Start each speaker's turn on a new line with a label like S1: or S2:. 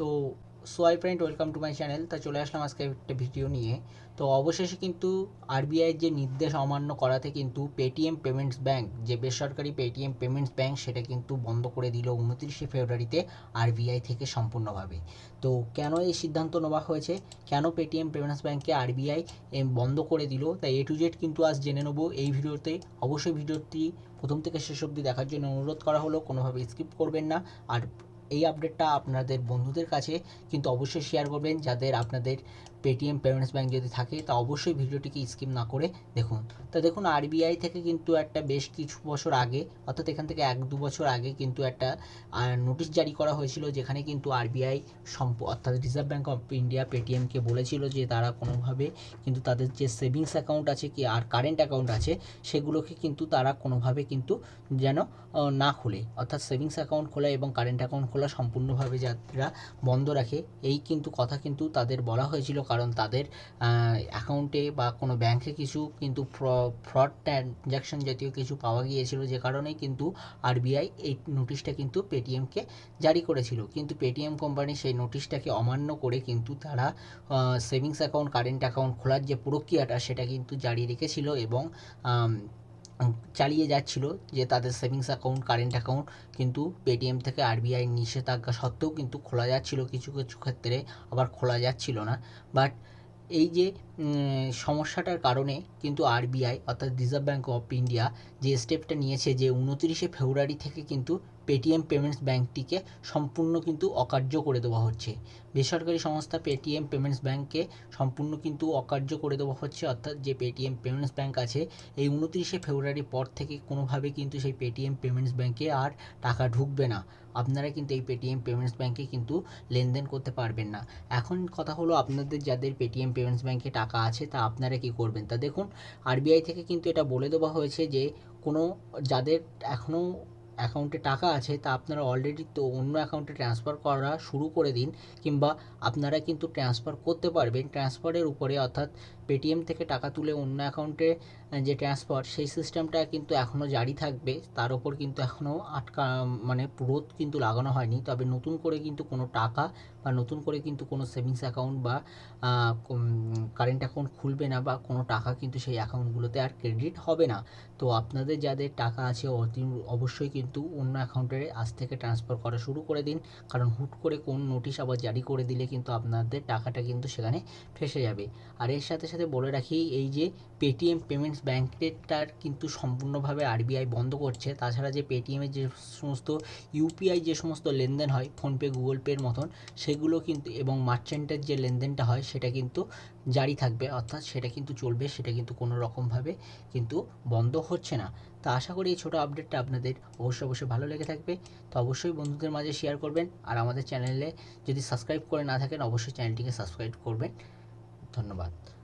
S1: তো so hi friend welcome to my channel তা চলে আসলাম আজকে একটা ভিডিও নিয়ে। তো অবশেষে কিন্তু আরবিআইয়ের যে নির্দেশ অমান্য করাতে কিন্তু পেটিএম পেমেন্টস ব্যাঙ্ক যে বেসরকারি পেটিএম পেমেন্টস ব্যাঙ্ক সেটা কিন্তু বন্ধ করে দিল উনত্রিশে ফেব্রুয়ারিতে আরবিআই থেকে সম্পূর্ণভাবে। তো কেন এই সিদ্ধান্ত নেওয়া হয়েছে? কেন পেটিএম পেমেন্টস ব্যাংকে আরবিআই বন্ধ করে দিল? তাই এ টু জেড কিন্তু আজ জেনে নেব এই ভিডিওতে। অবশ্যই ভিডিওটি প্রথম থেকে শেষ অবধি দেখার জন্য অনুরোধ করা হলো, কোনোভাবে স্কিপ করবেন না। আর এই আপডেটটা আপনাদের বন্ধুদের কাছে কিন্তু অবশ্যই শেয়ার করবেন। যাদের আপনাদের পেটিএম পেমেন্টস ব্যাঙ্ক যদি থাকে, তা অবশ্যই ভিডিওটিকে স্কিপ না করে দেখুন। তা দেখুন আরবিআই থেকে কিন্তু একটা বেশ কিছু বছর আগে, অর্থাৎ এখান থেকে এক দু বছর আগে কিন্তু একটা নোটিশ জারি করা হয়েছিল, যেখানে কিন্তু আরবিআই সম্প, অর্থাৎ রিজার্ভ ব্যাঙ্ক অফ ইন্ডিয়া পেটিএমকে বলেছিল যে তারা কোনোভাবে কিন্তু তাদের যে সেভিংস অ্যাকাউন্ট আছে কি, আর কারেন্ট অ্যাকাউন্ট আছে, সেগুলোকে কিন্তু তারা কোনোভাবে কিন্তু যেন না খোলে। অর্থাৎ সেভিংস অ্যাকাউন্ট খোলা এবং কারেন্ট অ্যাকাউন্ট খোলা। সম্পূর্ণভাবে যাত্রা বন্ধ রাখে। এই কিন্তু কথা কিন্তু তাদের বলা হয়েছিল কারণ তাদের অ্যাকাউন্টে বা কোনো ব্যাংকে কিছু কিন্তু ফ্রড ট্রানজ্যাকশন জাতীয় কিছু পাওয়া গিয়েছিল যে কারণেই কিন্তু আরবিআই এই নোটিশটা কিন্তু পেটিএমকে জারি করেছিল। কিন্তু পেটিএম কোম্পানি সেই নোটিশটাকে অমান্য করে কিন্তু তারা সেভিংস অ্যাকাউন্ট কারেন্ট অ্যাকাউন্ট খোলার যে প্রক্রিয়াটা সেটা কিন্তু জারি রেখেছিল এবং চালিয়ে যাচ্ছিল যে তাদের সেভিংস অ্যাকাউন্ট কারেন্ট অ্যাকাউন্ট কিন্তু পেটিএম থেকে আরবিআই নিষেধাজ্ঞা সত্ত্বেও কিন্তু খোলা যাচ্ছিল কিছু কিছু ক্ষেত্রে, আবার খোলা যাচ্ছিল না। বাট এই যে সমস্যাটার কারণে কিন্তু আরবিআই, অর্থাৎ রিজার্ভ ব্যাঙ্ক অফ ইন্ডিয়া যে স্টেপটা নিয়েছে যে উনতিরিশে ফেব্রুয়ারি থেকে কিন্তু পেটিএম পেমেন্টস ব্যাঙ্কটিকে সম্পূর্ণ কিন্তু অকার্য করে দেওয়া হচ্ছে। বেসরকারি সংস্থা পেটিএম পেমেন্টস ব্যাঙ্ককে সম্পূর্ণ কিন্তু অকার্য করে দেওয়া হচ্ছে, অর্থাৎ যে পেটিএম পেমেন্টস ব্যাঙ্ক আছে, এই উনতিরিশে ফেব্রুয়ারির পর থেকে কোনোভাবে কিন্তু সেই পেটিএম পেমেন্টস ব্যাঙ্কে আর টাকা ঢুকবে না। আপনারা কিন্তু এই পেটিএম পেমেন্টস ব্যাঙ্কে কিন্তু লেনদেন করতে পারবেন না। এখন কথা হলো আপনাদের যাদের পেটিএম পেমেন্টস ব্যাঙ্কে টাকা আছে, তা আপনারা কি করবেন? তা দেখুন আরবিআই থেকে কিন্তু এটা বলে দেওয়া হয়েছে যে, কোনো যাদের এখনও অ্যাকাউন্টে টাকা আছে, তা আপনারা অলরেডি তো অন্য অ্যাকাউন্টে ট্রান্সফার করা শুরু করে দিন, কিংবা আপনারা কিন্তু ট্রান্সফার করতে পারবেন। ট্রান্সফারের উপরে অর্থাৎ পেটিএম থেকে টাকা তুলে অন্য অ্যাকাউন্টে যে ট্রান্সফার সেই সিস্টেমটা কিন্তু এখনও জারি থাকবে। তার ওপর কিন্তু এখনও আটকা মানে রোধ কিন্তু লাগানো হয়নি। তবে নতুন করে কিন্তু কোনো টাকা বা নতুন করে কিন্তু কোনো সেভিংস অ্যাকাউন্ট বা কারেন্ট অ্যাকাউন্ট খুলবে না বা কোনো টাকা কিন্তু সেই অ্যাকাউন্টগুলোতে আর ক্রেডিট হবে না। তো আপনাদের যাদের টাকা আছে অবশ্যই কিন্তু অন্য অ্যাকাউন্টে আজ থেকে ট্রান্সফার করা শুরু করে দিন। কারণ হুট করে কোন নোটিশ আবার জারি করে দিলে কিন্তু আপনাদের টাকাটা কিন্তু সেখানে ফেসে যাবে। আর এর সাথে সাথে বলে রাখি, এই যে পেটিএম পেমেন্টস ব্যাঙ্কেরটার কিন্তু সম্পূর্ণভাবে আরবিআই বন্ধ করছে। তাছাড়া যে পেটিএমের যে সমস্ত ইউপিআই যে সমস্ত লেনদেন হয় ফোনপে গুগল পের মতন সেগুলো কিন্তু এবং মার্চেন্টের যে লেনদেনটা হয় সেটা কিন্তু জারি থাকবে, অর্থাৎ সেটা কিন্তু চলবে, সেটা কিন্তু কোনো রকমভাবে কিন্তু বন্ধ হচ্ছে না। তা আশা করি এই ছোটো আপডেটটা আপনাদের অবশ্যই অবশ্যই ভালো লেগে থাকবে। তো অবশ্যই বন্ধুদের মাঝে শেয়ার করবেন আর আমাদের চ্যানেলে যদি সাবস্ক্রাইব করে না থাকেন, অবশ্যই চ্যানেলটিকে সাবস্ক্রাইব করবেন। ধন্যবাদ।